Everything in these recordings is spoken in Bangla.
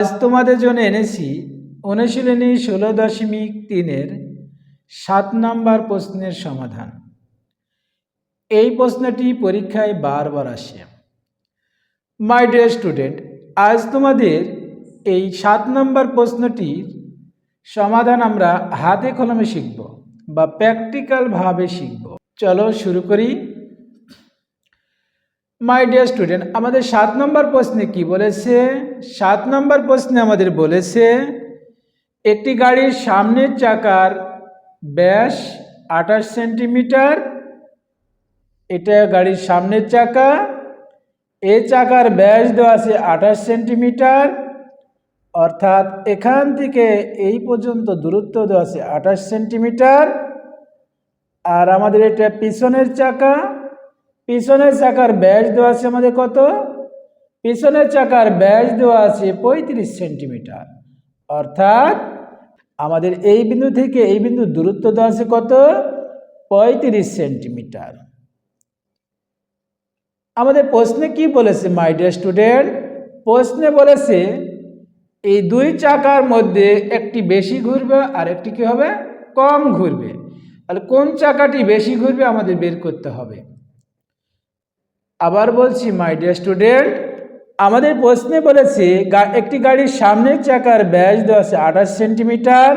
আজ তোমাদের জন্য এনেছি অনুশীলনী ষোলো দশমিক তিনের সাত নাম্বার প্রশ্নের সমাধান। এই প্রশ্নটি পরীক্ষায় বারবার আসে। মাই ডিয়ার স্টুডেন্ট আজ তোমাদের এই সাত নম্বর প্রশ্নটির সমাধান আমরা হাতে কলমে শিখব বা প্র্যাকটিক্যালভাবে শিখব। চলো শুরু করি। মাই ডিয়ার স্টুডেন্ট আমাদের সাত নম্বর প্রশ্নে কি বলেছে? সাত নম্বর প্রশ্নে আমাদের বলেছে, একটি গাড়ির সামনের চাকার ব্যাস আঠাশ সেন্টিমিটার, এটা গাড়ির সামনের চাকা, এ চাকার ব্যাস দেওয়া আছে আঠাশ সেন্টিমিটার, অর্থাৎ এখান থেকে এই পর্যন্ত দূরত্ব দেওয়া আছে আঠাশ সেন্টিমিটার, আর আমাদের এটা পিছনের চাকা পিছনের চাকার ব্যাস দেওয়া আছে আমাদের কত? পিছনের চাকার ব্যাস দেওয়া আছে পঁয়ত্রিশ সেন্টিমিটার। অর্থাৎ আমাদের এই বিন্দু থেকে এই বিন্দু দূরত্ব দেওয়া আছে কত? পঁয়ত্রিশ সেন্টিমিটার। আমাদের প্রশ্নে কি বলেছে মাই ডিয়ার স্টুডেন্ট প্রশ্নে বলেছে, এই দুই চাকার মধ্যে একটি বেশি ঘুরবে আর একটি কি হবে? কম ঘুরবে। তাহলে কোন চাকাটি বেশি ঘুরবে আমাদের বের করতে হবে। আবার বলছি মাই ডিয়ার স্টুডেন্ট আমাদের প্রশ্নে বলেছে একটি গাড়ির সামনের চাকার ব্যাস দেওয়া আছে আঠাশ সেন্টিমিটার।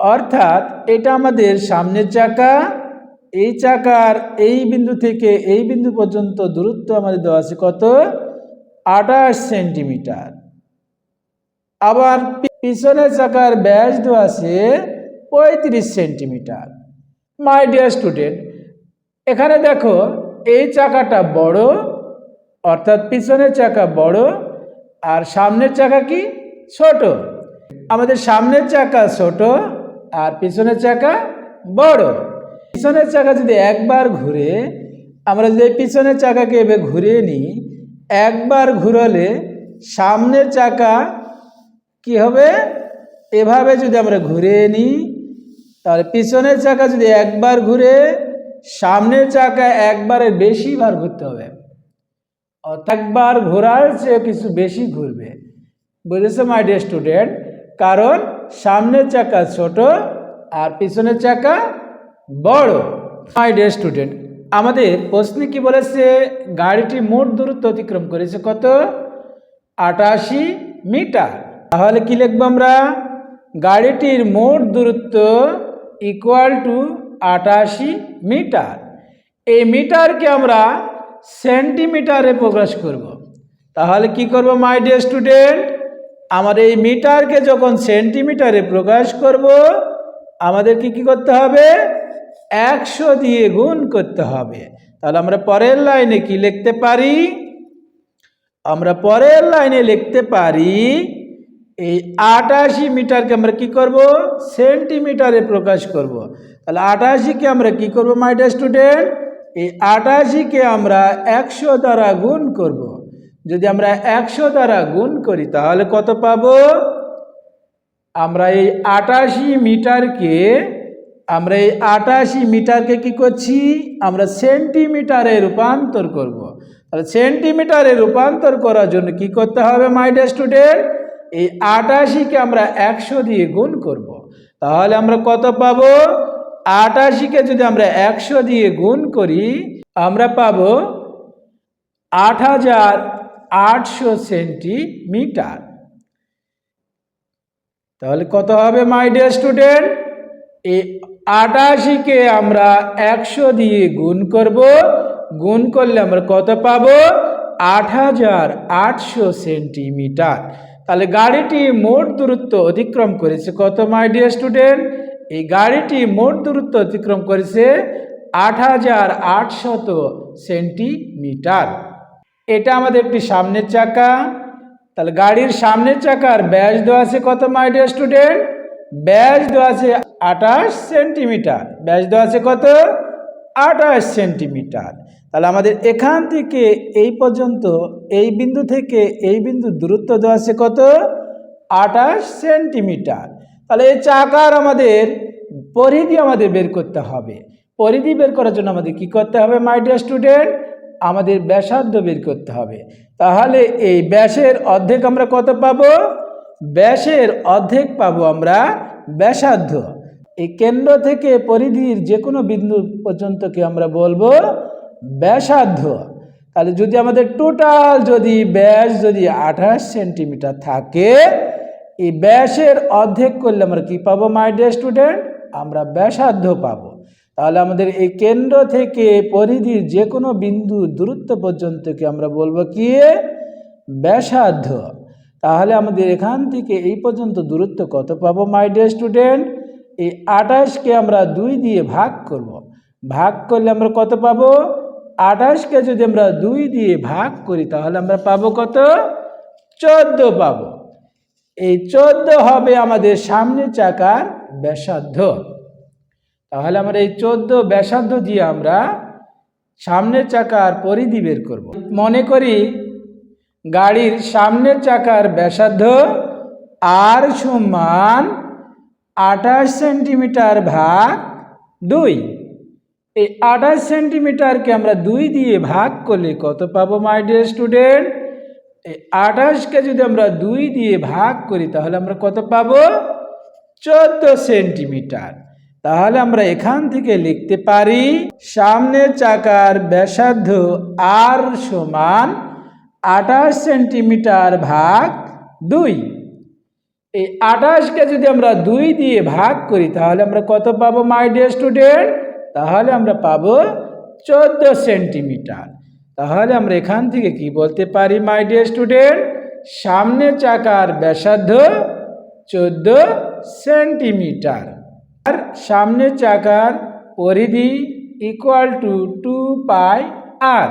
অর্থাৎ এটা আমাদের সামনের চাকা। এই চাকার এই বিন্দু থেকে এই বিন্দু পর্যন্ত দূরত্ব আমাদের দেওয়া আছে কত? আঠাশ সেন্টিমিটার। আবার পিছনের চাকার ব্যাস দেওয়া আছে পঁয়ত্রিশ সেন্টিমিটার। মাই ডিয়ার স্টুডেন্ট এখানে দেখো এই চাকাটা বড়, অর্থাৎ পিছনের চাকা বড়, আর সামনের চাকা কি? ছোট। আমাদের সামনের চাকা ছোট, আর পিছনের চাকা বড়। পিছনের চাকা যদি একবার ঘুরে, আমরা যদি পিছনের চাকাকে এভাবে ঘুরিয়ে নিই, একবার ঘুরলে সামনের চাকা কি হবে? এভাবে যদি আমরা ঘুরিয়ে নিই, তাহলে পিছনের চাকা যদি একবার ঘুরে সামনের চাকা একবারের বেশি বার ঘুরতে হবে। অর্থাৎ একবার ঘোরার চেয়ে কিছু বেশি ঘুরবে। বুঝেছ মাই ডিয়ার স্টুডেন্ট কারণ সামনের চাকা ছোট আর পিছনের চাকা বড়। মাই ডিয়ার স্টুডেন্ট আমাদের প্রশ্নে কি বলেছে? গাড়িটি মোট দূরত্ব অতিক্রম করেছে কত? আটাশি মিটার। তাহলে কি লিখব আমরা? গাড়িটির মোট দূরত্ব ইকুয়াল টু আটাশি মিটার। এই মিটারকে আমরা সেন্টিমিটারে প্রকাশ করব। তাহলে কি করব মাই ডিয়ার স্টুডেন্ট আমার এই মিটারকে যখন সেন্টিমিটারে প্রকাশ করব আমাদের কি কি করতে হবে? একশো দিয়ে গুণ করতে হবে। তাহলে আমরা পরের লাইনে কি লিখতে পারি? আমরা পরের লাইনে লিখতে পারি, এই আটাশি মিটারকে আমরা কি করব? সেন্টিমিটারে প্রকাশ করব। তাহলে আটাশিকে আমরা কি করব মাই ডিয়ার স্টুডেন্ট এই আটাশিকে আমরা একশো দ্বারা গুণ করব। যদি আমরা একশো দ্বারা গুণ করি, তাহলে কত পাব? আমরা এই আটাশি মিটারকে, আমরা এই আটাশি মিটারকে কি করছি? আমরা সেন্টিমিটারে রূপান্তর করব। তাহলে সেন্টিমিটারে রূপান্তর করার জন্য কি করতে হবে মাই ডিয়ার স্টুডেন্ট এই আটাশিকে আমরা একশো দিয়ে গুণ করব। তাহলে আমরা কত পাবো? আটাশিকে যদি আমরা একশো দিয়ে গুণ করি, আমরা পাবো আট হাজার আটশো সেন্টিমিটার। তাহলে কত হবে মাই ডিয়ার স্টুডেন্ট এই আটাশিকে আমরা একশো দিয়ে গুণ করব। গুণ করলে আমরা কত পাব? আট হাজার আটশো সেন্টিমিটার। তাহলে গাড়িটি মোট দূরত্ব অতিক্রম করেছে কত মাই ডিয়ার স্টুডেন্ট এই গাড়িটি মোট দূরত্ব অতিক্রম করেছে আট হাজার আটশত সেন্টিমিটার। এটা আমাদের একটি সামনের চাকা। তাহলে গাড়ির সামনের চাকার ব্যাস দেওয়া আছে কত মাই ডিয়ার স্টুডেন্ট ব্যাস দেওয়া আছে আঠাশ সেন্টিমিটার। ব্যাস দেওয়া আছে কত, আঠাশ সেন্টিমিটার। তাহলে আমাদের এখান থেকে এই পর্যন্ত এই বিন্দু থেকে এই বিন্দু দূরত্ব দেওয়া আছে কত, আঠাশ সেন্টিমিটার। তাহলে এই চাকার আমাদের পরিধি আমাদের বের করতে হবে। পরিধি বের করার জন্য আমাদের কি করতে হবে মাই ডিয়ার স্টুডেন্ট আমাদের ব্যাসার্ধ বের করতে হবে। তাহলে এই ব্যাসের অর্ধেক আমরা কত পাব? ব্যাসের অর্ধেক পাবো আমরা ব্যাসার্ধ। এই কেন্দ্র থেকে পরিধির যে কোনো বিন্দু পর্যন্তকে আমরা বলব ব্যাসার্ধ। তাহলে যদি আমাদের টোটাল যদি ব্যাস যদি আঠাশ সেন্টিমিটার থাকে এই ব্যাসের অর্ধেক করলে আমরা কী পাবো মাই ডিয়ার স্টুডেন্ট আমরা ব্যাসার্ধ পাবো। তাহলে আমাদের এই কেন্দ্র থেকে পরিধির যে কোনো বিন্দু দূরত্ব পর্যন্তকে আমরা বলব কি? ব্যাসার্ধ। তাহলে আমাদের এখান থেকে এই পর্যন্ত দূরত্ব কত পাবো মাই ডিয়ার স্টুডেন্ট এই আঠাশকে আমরা দুই দিয়ে ভাগ করব। ভাগ করলে আমরা কত পাবো? আঠাশকে যদি আমরা দুই দিয়ে ভাগ করি, তাহলে আমরা পাবো কত? চোদ্দ পাবো। এই চোদ্দ হবে আমাদের সামনের চাকার ব্যাসার্ধ। তাহলে আমরা এই চোদ্দ ব্যাসার্ধ দিয়ে আমরা সামনের চাকার পরিধি বের করব। মনে করি গাড়ির সামনের চাকার ব্যাসার্ধ আর সমান আঠাশ সেন্টিমিটার ভাগ দুই। এই আঠাশ সেন্টিমিটারকে আমরা দুই দিয়ে ভাগ করলে কত পাবো মাই ডিয়ার স্টুডেন্ট এই আঠাশকে যদি আমরা দুই দিয়ে ভাগ করি, তাহলে আমরা কত পাবো? চোদ্দ সেন্টিমিটার। তাহলে আমরা এখান থেকে লিখতে পারি, সামনের চাকার ব্যাসার্ধ আর সমান আঠাশ সেন্টিমিটার ভাগ দুই। এই আঠাশকে যদি আমরা দুই দিয়ে ভাগ করি, তাহলে আমরা কত পাবো মাই ডিয়ার স্টুডেন্ট তাহলে আমরা পাবো চোদ্দ সেন্টিমিটার। তাহলে আমরা এখান থেকে কি বলতে পারি মাই ডিয়ার স্টুডেন্ট সামনের চাকার ব্যাসার্ধ চোদ্দ সেন্টিমিটার। আর সামনের চাকার পরিধি ইকুয়াল টু টু পাই আর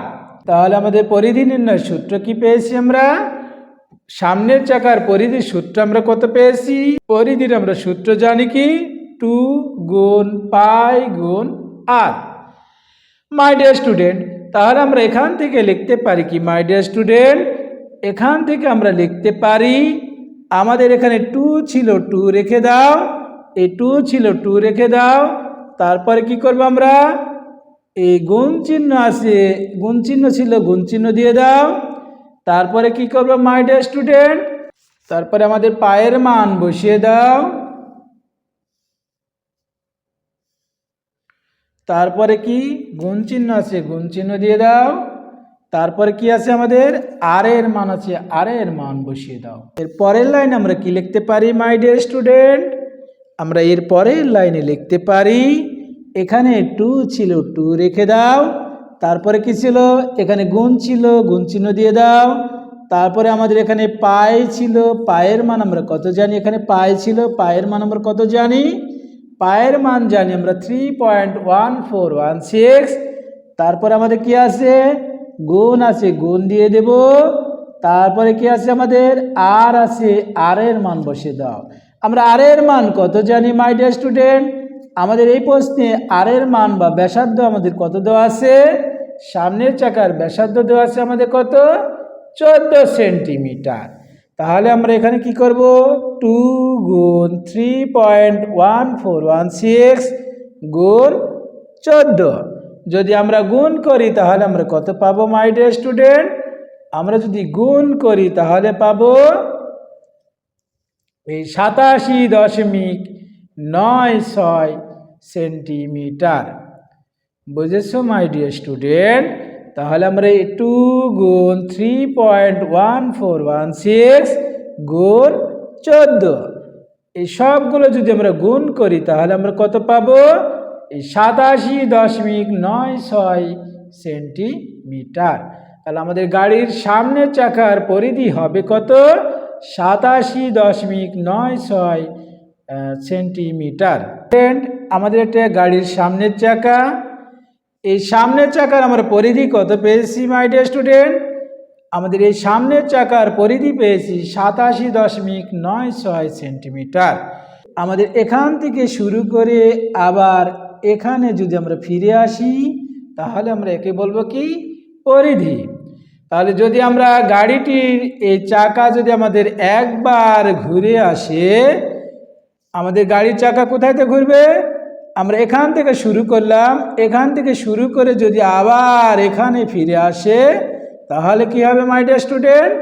তাহলে আমাদের পরিধি নির্ণয় সূত্র কি পেয়েছি আমরা? সামনের চাকার পরিধির সূত্র আমরা কত পেয়েছি? পরিধির আমরা সূত্র জানি কি? টু গুণ পাই গুণ আর মাই ডিয়ার স্টুডেন্ট তাহলে আমরা এখান থেকে লিখতে পারি কি মাই ডিয়ার স্টুডেন্ট এখান থেকে আমরা লিখতে পারি, আমাদের এখানে টু ছিল টু রেখে দাও, এই টু ছিল টু রেখে দাও, তারপরে কি করব আমরা? এই গুণ চিহ্ন আছে, গুণ চিহ্ন ছিল, গুণ চিহ্ন দিয়ে দাও, তারপরে কি করব মাই ডিয়ার স্টুডেন্ট তারপরে আমাদের পায়ের মান বসিয়ে দাও তারপরে কি? গুণ চিহ্ন আছে। গুণ চিহ্ন দিয়ে দাও। তারপরে কি আছে আমাদের? আর এর মান আছে। আর এর মান বসিয়ে দাও। এর পরের লাইন আমরা কি লিখতে পারি মাই ডিয়ার স্টুডেন্ট আমরা এর পরের লাইনে লিখতে পারি, এখানে টু ছিল টু রেখে দাও। তারপরে কি ছিল? এখানে গুণ ছিল, গুণ চিহ্ন দিয়ে দাও। তারপরে আমাদের এখানে পায়ে ছিল। পায়ের মান আমরা কত জানি? এখানে পায়ে ছিল। পায়ের মান আমরা কত জানি? পায়ের মান জানি আমরা three point one four one six তারপরে আমাদের কি আছে? গুণ আছে, গুণ দিয়ে দেব। তারপরে কি আছে আমাদের? আর আছে, আর এর মান বসে দাও। আমরা আর এর মান কত জানি মাই ডিয়ার স্টুডেন্ট আমাদের এই প্রশ্নে আর এর মান বা ব্যাসার্ধ আমাদের কত দেওয়া আছে? সামনের চাকার ব্যাসার্ধ দেওয়া আছে আমাদের কত? চোদ্দ সেন্টিমিটার। তাহলে আমরা এখানে কি করব? টু গুণ three point one four one six গুণ চোদ্দ। যদি আমরা গুণ করি, তাহলে আমরা কত পাবো মাই ডিয়ার স্টুডেন্ট আমরা যদি গুণ করি, তাহলে পাবো এই সাতাশি দশমিক নয় ছয় সেন্টিমিটার। বুঝেছ মাই ডিয়ার স্টুডেন্ট তাহলে আমরা এই টু গুণ three point one four one six গুণ চোদ্দ। এই সবগুলো যদি আমরা গুণ করি, তাহলে আমরা কত পাবো? এই সাতাশি দশমিক নয় ছয় সেন্টিমিটার। তাহলে আমাদের গাড়ির সামনের চাকার পরিধি হবে কত? সাতাশি দশমিক নয় ছয় সেন্টিমিটার। আমাদের একটা গাড়ির সামনের চাকা এই সামনের চাকার আমরা পরিধি কত পেয়েছি মাই ডিয়ার স্টুডেন্ট আমাদের এই সামনের চাকার পরিধি পেয়েছি সাতাশি দশমিক নয় ছয় সেন্টিমিটার। আমাদের এখান থেকে শুরু করে আবার এখানে যদি আমরা ফিরে আসি, তাহলে আমরা একে বলব কি? পরিধি। তাহলে যদি আমরা গাড়িটির এই চাকা যদি আমাদের একবার ঘুরে আসে, আমাদের গাড়ির চাকা কোথায়তে ঘুরবে? আমরা এখান থেকে শুরু করলাম, এখান থেকে শুরু করে যদি আবার এখানে ফিরে আসে, তাহলে কি হবে মাই ডিয়ার স্টুডেন্ট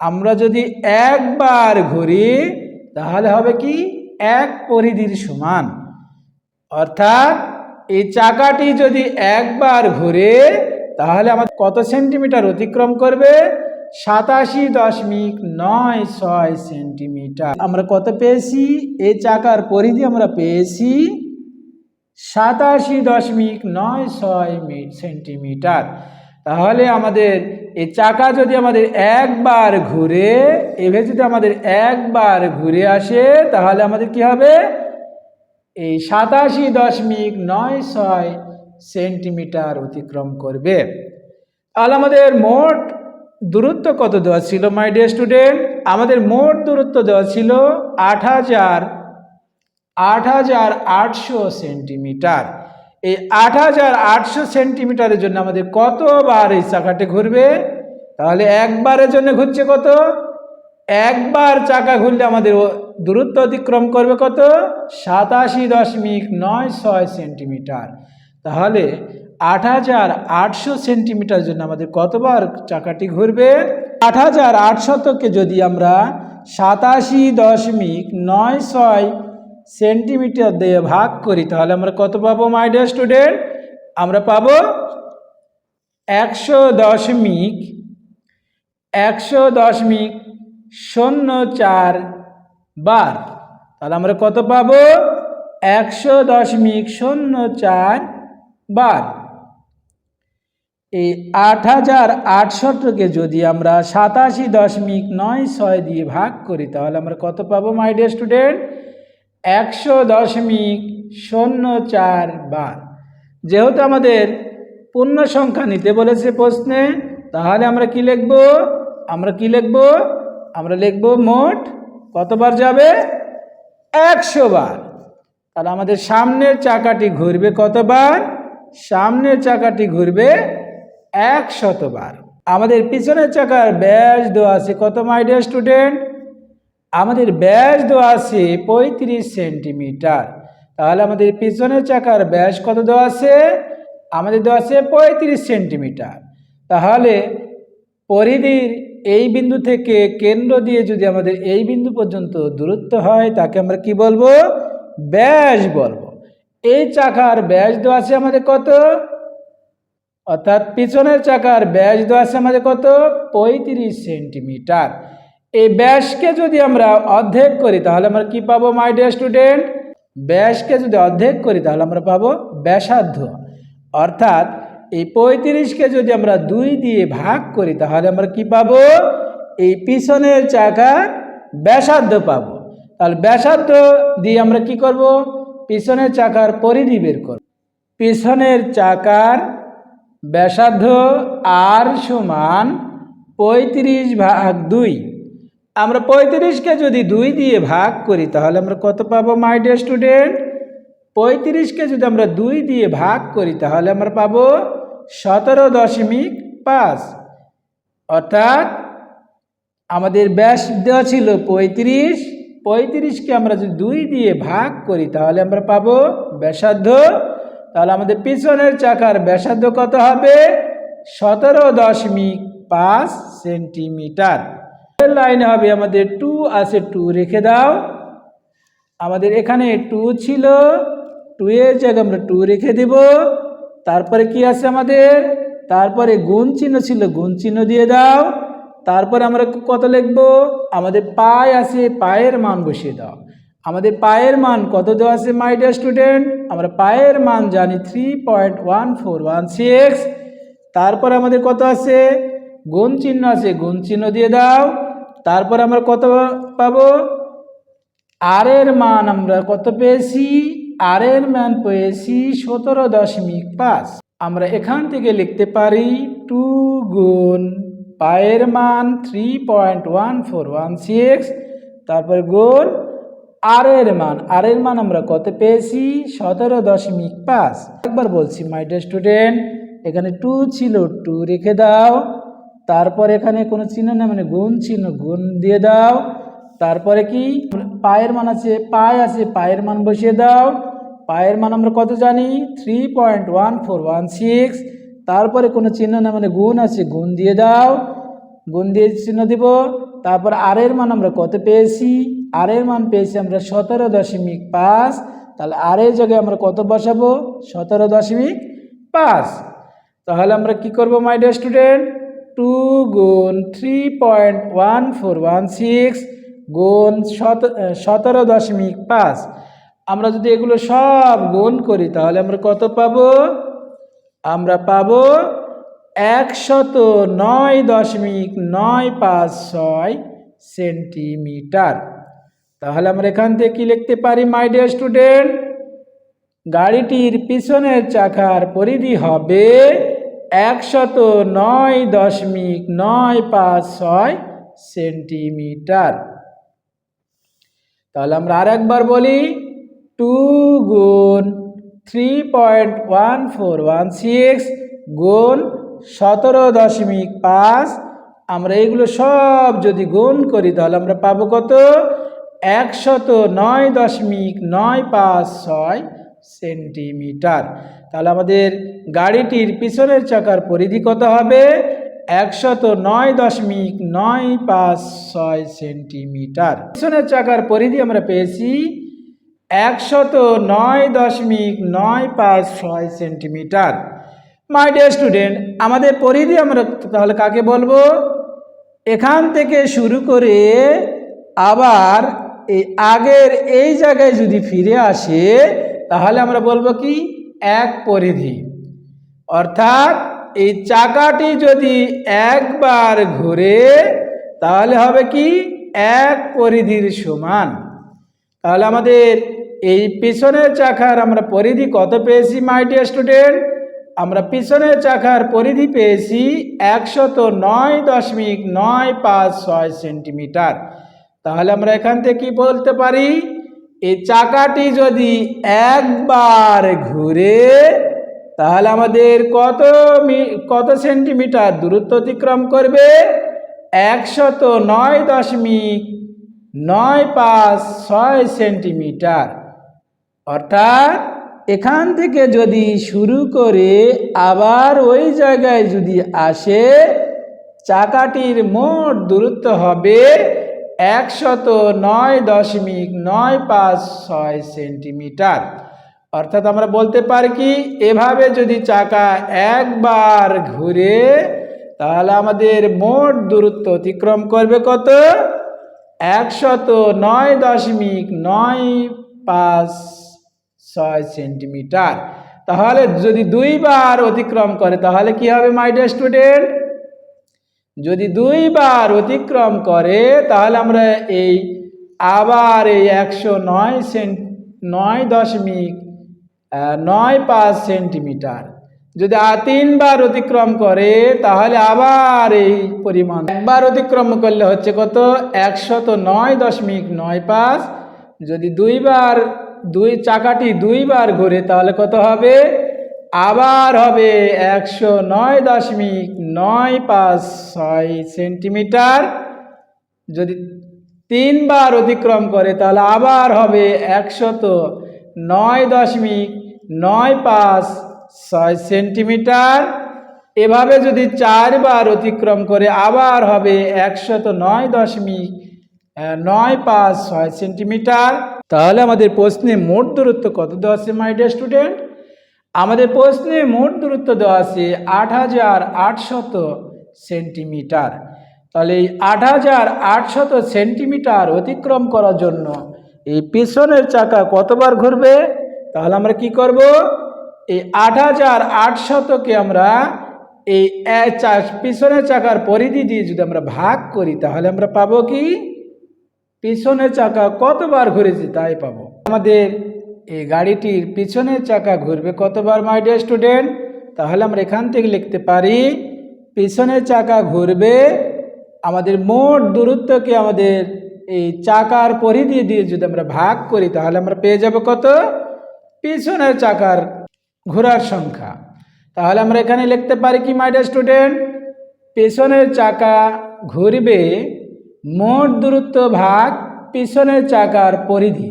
আমরা যদি একবার ঘুরি, তাহলে হবে কি? এক পরিধির সমান। অর্থাৎ এই চাকাটি যদি একবার ঘুরে, তাহলে আমাদের কত সেন্টিমিটার অতিক্রম করবে? সাতাশি দশমিক নয় ছয় সেন্টিমিটার। আমরা কত পেয়েছি? এই চাকার পরিধি আমরা পেয়েছি সাতাশি দশমিক নয় ছয় সেন্টিমিটার। তাহলে আমাদের এই চাকা যদি আমাদের একবার ঘুরে, এভাবে যদি আমাদের একবার ঘুরে আসে, তাহলে আমাদের কি হবে? এই সাতাশি দশমিক নয় ছয় সেন্টিমিটার অতিক্রম করবে। তাহলে আমাদের মোট দূরত্ব কত দেওয়া ছিল মাই ডিয়ার স্টুডেন্ট আমাদের মোট দূরত্ব দেওয়া ছিল আট হাজার আট হাজার আটশো সেন্টিমিটার। এই আট হাজার আটশো সেন্টিমিটারের জন্য আমাদের কতবার এই চাকাটি ঘুরবে? তাহলে একবারের জন্য ঘুরছে কত? একবার চাকা ঘুরলে আমাদের দূরত্ব অতিক্রম করবে কত? সাতাশি দশমিক নয় ছয় সেন্টিমিটার। তাহলে আট হাজার আটশো সেন্টিমিটার জন্য আমাদের কতবার চাকাটি ঘুরবে? আট হাজার আটশতকে যদি আমরা সাতাশি দশমিক নয় ছয় সেন্টিমিটার দিয়ে ভাগ করি, তাহলে আমরা কত পাবো মাই ডিয়ার স্টুডেন্ট আমরা পাবো একশো দশমিক একশো দশমিক শূন্য চার বার, তাহলে আমরা কত পাবো? একশো দশমিক শূন্য চার বার। এই আট হাজার আটষট্টকে যদি আমরা সাতাশি দশমিক নয় ছয় দিয়ে ভাগ করি, তাহলে আমরা কত পাবো মাই ডিয়ার স্টুডেন্ট একশো দশমিক শূন্য চার বার। যেহেতু আমাদের পূর্ণ সংখ্যা নিতে বলেছে প্রশ্নে, তাহলে আমরা কি লিখব? আমরা কি লিখব? আমরা লিখব মোট কতবার যাবে? একশো বার। তাহলে আমাদের সামনের চাকাটি ঘুরবে কতবার? সামনের চাকাটি ঘুরবে একশতবার আমাদের পিছনের চাকার ব্যাস দেওয়া আছে কত মাই ডিয়ার স্টুডেন্ট আমাদের ব্যাস দেওয়া আছে পঁয়ত্রিশ সেন্টিমিটার। তাহলে আমাদের পিছনের চাকার ব্যাস কত দেওয়া আছে? আমাদের দেওয়া আছে পঁয়ত্রিশ সেন্টিমিটার। তাহলে পরিধির এই বিন্দু থেকে কেন্দ্র দিয়ে যদি আমাদের এই বিন্দু পর্যন্ত দূরত্ব হয়, তাকে আমরা কি বলব? ব্যাস বলব। এই চাকার ব্যাস দেওয়া আছে আমাদের কত? অর্থাৎ পিছনের চাকার ব্যাস দেওয়া আছে আমাদের কত? পঁয়ত্রিশ সেন্টিমিটার। এই ব্যাসকে যদি আমরা অর্ধেক করি, তাহলে আমরা কি পাবো মাই ডিয়ার স্টুডেন্ট ব্যাসকে যদি অর্ধেক করি, তাহলে আমরা পাবো ব্যাসার্ধ। অর্থাৎ এই পঁয়ত্রিশকে যদি আমরা দুই দিয়ে ভাগ করি, তাহলে আমরা কি পাবো? এই পিছনের চাকার ব্যাসার্ধ পাবো। তাহলে ব্যাসার্ধ দিয়ে আমরা কি করব? পিছনের চাকার পরিধি বের করব। পিছনের চাকার ব্যাসার্ধ আর সমান পঁয়ত্রিশ ভাগ দুই। আমরা পঁয়ত্রিশকে যদি দুই দিয়ে ভাগ করি, তাহলে আমরা কত পাবো মাই ডিয়ার স্টুডেন্ট পঁয়ত্রিশকে যদি আমরা দুই দিয়ে ভাগ করি, তাহলে আমরা পাবো সতেরো দশমিক পাঁচ। অর্থাৎ আমাদের ব্যাস দেওয়া ছিল পঁয়ত্রিশ। পঁয়ত্রিশকে আমরা যদি দুই দিয়ে ভাগ করি, তাহলে আমরা পাবো ব্যাসার্ধ। তাহলে আমাদের পিছনের চাকার ব্যাসার্ধ কত হবে? সতেরো দশমিক পাঁচ সেন্টিমিটার। লাইনে হবে আমাদের টু আছে টু রেখে দাও। আমাদের এখানে টু ছিল টু এর জায়গায় আমরা টু রেখে দেব। তারপরে কি আছে আমাদের? তারপরে গুণ চিহ্ন ছিল, গুণ চিহ্ন দিয়ে দাও। তারপরে আমরা কত লিখব? আমাদের পায় আছে পায়ের মান বসিয়ে দাও। আমাদের পায়ের মান কত দেওয়া আছে মাই ডিয়ার স্টুডেন্ট আমরা পায়ের মান জানি three point one four one six তারপরে আমাদের কত আছে? গুণ চিহ্ন আছে, গুণ চিহ্ন দিয়ে দাও। তারপরে আমরা কত পাবো? আর এর মান আমরা কত পেয়েছি? আর এর মান পেয়েছি সতেরো দশমিক পাঁচ। আমরা এখান থেকে লিখতে পারি টু গুণ পায়ের মান three point one four one six তারপরে গুণ আর এর মান। আর এর মান আমরা কত পেয়েছি? সতেরো দশমিক পাঁচ। একবার বলছি মাই স্টুডেন্ট এখানে টু ছিল টু রেখে দাও। তারপর এখানে কোনো চিহ্ন না মানে গুণ চিহ্ন, গুণ দিয়ে দাও। তারপরে কি? পায়ের মান আছে, পায় আছে, পায়ের মান বসিয়ে দাও। পায়ের মান আমরা কত জানি? Three point one four one six তারপরে কোনো চিহ্ন না মানে গুণ আছে, গুণ দিয়ে দাও। গুণ দিয়ে চিহ্ন দিব। তারপর আর এর মান আমরা কত পেয়েছি? আর এর মান পেয়েছি আমরা সতেরো দশমিক পাঁচ। তাহলে আর এর জায়গায় আমরা কত বসাবো? সতেরো দশমিক পাঁচ। তাহলে আমরা কি করব মাই ডিয়ার স্টুডেন্ট টু গুণ three point one four one six গুণ সতেরো দশমিক পাঁচ। আমরা যদি এগুলো সব গুণ করি, তাহলে আমরা কত পাব? আমরা পাবো একশত নয় দশমিক নয় পাঁচ ছয় সেন্টিমিটার। তাহলে আমরা এখান থেকে কি লিখতে পারি মাই ডিয়ার স্টুডেন্ট গাড়িটির পিছনের চাকার পরিধি হবে একশত নয় দশমিক নয় পাঁচ ছয় সেন্টিমিটার। তাহলে আমরা আর একবার বলি, টু গুণ three point one four one six গুণ সতেরো দশমিক পাঁচ। আমরা এগুলো সব যদি গুণ করি, তাহলে আমরা পাবো কত? একশত নয় দশমিক নয় পাঁচ ছয় সেন্টিমিটার। তাহলে আমাদের গাড়িটির পিছনের চাকার পরিধি কত হবে? একশত নয় দশমিক নয় পাঁচ ছয় সেন্টিমিটার। পিছনের চাকার পরিধি আমরা পেয়েছি একশত নয় দশমিক নয় পাঁচ ছয় সেন্টিমিটার। মাই ডিয়ার স্টুডেন্ট আমাদের পরিধি আমরা তাহলে কাকে বলব? এখান থেকে শুরু করে আবার এই আগের এই জায়গায় যদি ফিরে আসে, তাহলে আমরা বলব কি? এক পরিধি। অর্থাৎ এই চাকাটি যদি একবার ঘুরে, তাহলে হবে কি? এক পরিধির সমান। তাহলে আমাদের এই পিছনের চাকার আমরা পরিধি কত পেয়েছি মাই ডিয়ার স্টুডেন্ট আমরা পিছনের চাকার পরিধি পেয়েছি একশত নয় দশমিক নয় পাঁচ ছয় সেন্টিমিটার। তাহলে আমরা এখান থেকে কি বলতে পারি? এই চাকাটি যদি একবার ঘুরে, তাহলে আমাদের কত কত সেন্টিমিটার দূরত্ব অতিক্রম করবে? একশত নয় দশমিক নয় পাঁচ ছয় সেন্টিমিটার। অর্থাৎ এখান থেকে যদি শুরু করে আবার ওই জায়গায় যদি আসে, চাকাটির মোট দূরত্ব হবে একশত নয় দশমিক নয় পাঁচ ছয় সেন্টিমিটার। অর্থাৎ আমরা বলতে পারি কি, এভাবে যদি চাকা একবার ঘুরে, তাহলে আমাদের মোট দূরত্ব অতিক্রম করবে কত? একশত নয় দশমিক নয় পাঁচ ছয় সেন্টিমিটার। তাহলে যদি দুইবার অতিক্রম করে, তাহলে কি হবে মাই স্টুডেন্ট যদি দুইবার অতিক্রম করে, তাহলে আমরা এই আবার এই একশো নয় সেন্ট নয় দশমিক নয় পাঁচ সেন্টিমিটার। যদি তিনবার অতিক্রম করে, তাহলে আবার এই পরিমাণ। একবার অতিক্রম করলে হচ্ছে কত? একশত নয় দশমিক নয় পাঁচ। যদি দুইবার, দুই চাকাটি দুইবার ঘুরে, তাহলে কত হবে? আবার হবে একশো নয় দশমিক নয় পাঁচ ছয় সেন্টিমিটার। যদি তিনবার অতিক্রম করে তাহলে আবার হবে একশত নয় দশমিক নয় পাঁচ ছয় সেন্টিমিটার। এভাবে যদি চারবার অতিক্রম করে আবার হবে একশত নয় দশমিক নয় পাঁচ ছয় সেন্টিমিটার। তাহলে আমাদের প্রশ্নে মোট দূরত্ব কত দেওয়া আছে মাই ডিয়ার স্টুডেন্ট আমাদের প্রশ্নে মোট দূরত্ব দেওয়া আছে আট হাজার আটশত সেন্টিমিটার। তাহলে এই আট হাজার আটশত সেন্টিমিটার অতিক্রম করার জন্য এই পিছনের চাকা কতবার ঘুরবে? তাহলে আমরা কি করব? এই আট হাজার আটশতকে আমরা এই পিছনের চাকার পরিধি দিয়ে যদি আমরা ভাগ করি, তাহলে আমরা পাবো কি? পিছনের চাকা কতবার ঘুরেছি তাই পাবো। আমাদের এই গাড়িটির পিছনের চাকা ঘুরবে কতবার মাই ডিয়ার স্টুডেন্ট তাহলে আমরা এখান থেকে লিখতে পারি, পিছনের চাকা ঘুরবে, আমাদের মোট দূরত্বকে আমাদের এই চাকার পরিধি দিয়ে যদি আমরা ভাগ করি, তাহলে আমরা পেয়ে যাব কত? পিছনের চাকার ঘোরার সংখ্যা। তাহলে আমরা এখানে লিখতে পারি কি মাই ডিয়ার স্টুডেন্ট পেছনের চাকা ঘুরবে, মোট দূরত্ব ভাগ পিছনের চাকার পরিধি।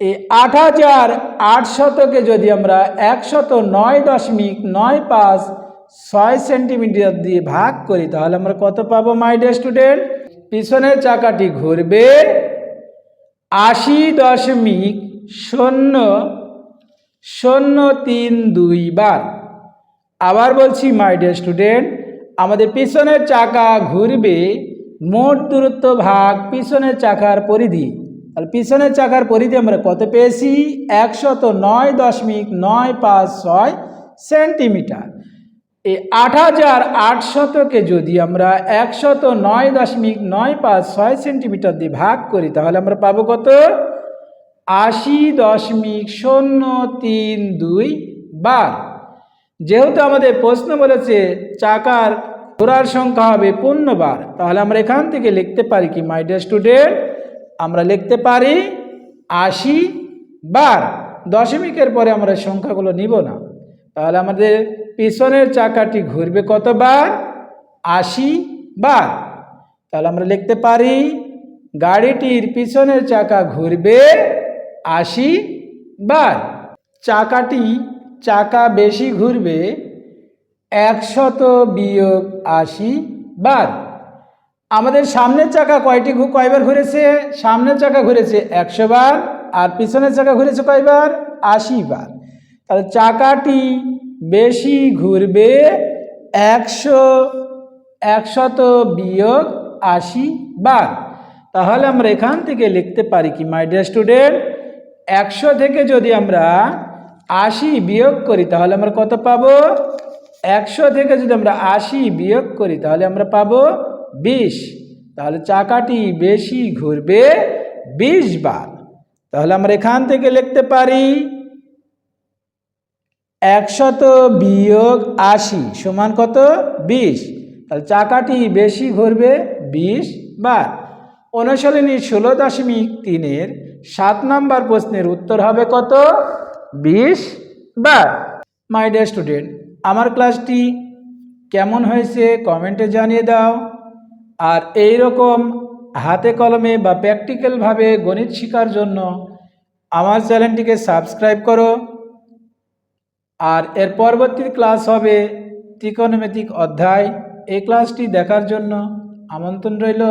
এই আট হাজার আটশতকে যদি আমরা একশত নয় দশমিক নয় পাঁচ ছয় সেন্টিমিটার দিয়ে ভাগ করি, তাহলে আমরা কত পাবো মাই ডিয়ার স্টুডেন্ট পিছনের চাকাটি ঘুরবে আশি দশমিক শূন্য শূন্য তিন দুই বার। আবার বলছি মাই ডিয়ার স্টুডেন্ট আমাদের পিছনের চাকা ঘুরবে, মোট দূরত্ব ভাগ পিছনের চাকার পরিধি। তাহলে পিছনের চাকার পরিধি আমরা কত পেয়েছি? একশত নয় দশমিক নয় পাঁচ ছয় সেন্টিমিটার। এই আট হাজার আটশতকে যদি আমরা একশত নয় দশমিক নয় পাঁচ ছয় সেন্টিমিটার দিয়ে ভাগ করি, তাহলে আমরা পাবো কত? আশি দশমিক শূন্য তিন দুই বার। যেহেতু আমাদের প্রশ্ন বলেছে চাকার ঘোরার সংখ্যা হবে পূর্ণবার তাহলে আমরা এখান থেকে লিখতে পারি কি মাই ডিয়ার স্টুডেন্ট আমরা লিখতে পারি আশি বার। দশমিকের পরে আমরা সংখ্যাগুলো নিব না। তাহলে আমাদের পিছনের চাকাটি ঘুরবে কতবার? আশি বার। তাহলে আমরা লিখতে পারি গাড়িটির পিছনের চাকা ঘুরবে আশি বার। চাকাটি চাকা বেশি ঘুরবে একশত বিয়োগ আশি বার। আমাদের সামনের চাকা কয়টি কয়বার ঘুরেছে? সামনের চাকা ঘুরেছে একশো বার, আর পিছনের চাকা ঘুরেছে কয়বার? আশি বার। তাহলে চাকাটি বেশি ঘুরবে একশো, একশত বিয়োগ আশি বার। তাহলে আমরা এখান থেকে লিখতে পারি কি মাই ডিয়ার স্টুডেন্ট একশো থেকে যদি আমরা আশি বিয়োগ করি, তাহলে আমরা কত পাবো? একশো থেকে যদি আমরা আশি বিয়োগ করি, তাহলে আমরা পাবো বিশ। তাহলে চাকাটি বেশি ঘুরবে বিশ বার। তাহলে আমরা এখান থেকে লিখতে পারি একশত বিয়োগ আশি সমান কত? বিশ। তাহলে চাকাটি বেশি ঘুরবে বিশ বার। অনুশীলনী ষোলো দশমিক তিনের সাত নম্বর প্রশ্নের উত্তর হবে কত? বিশ বার। মাই ডিয়ার স্টুডেন্ট আমার ক্লাসটি কেমন হয়েছে? কমেন্টে জানিয়ে দাও। আর এই রকম হাতে কলমে বা প্র্যাকটিক্যালভাবে গণিত শেখার জন্য আমার চ্যানেলটিকে সাবস্ক্রাইব করো। আর এর পরবর্তী ক্লাস হবে ত্রিকোণমিতিক অধ্যায়। এই ক্লাসটি দেখার জন্য আমন্ত্রণ রইল।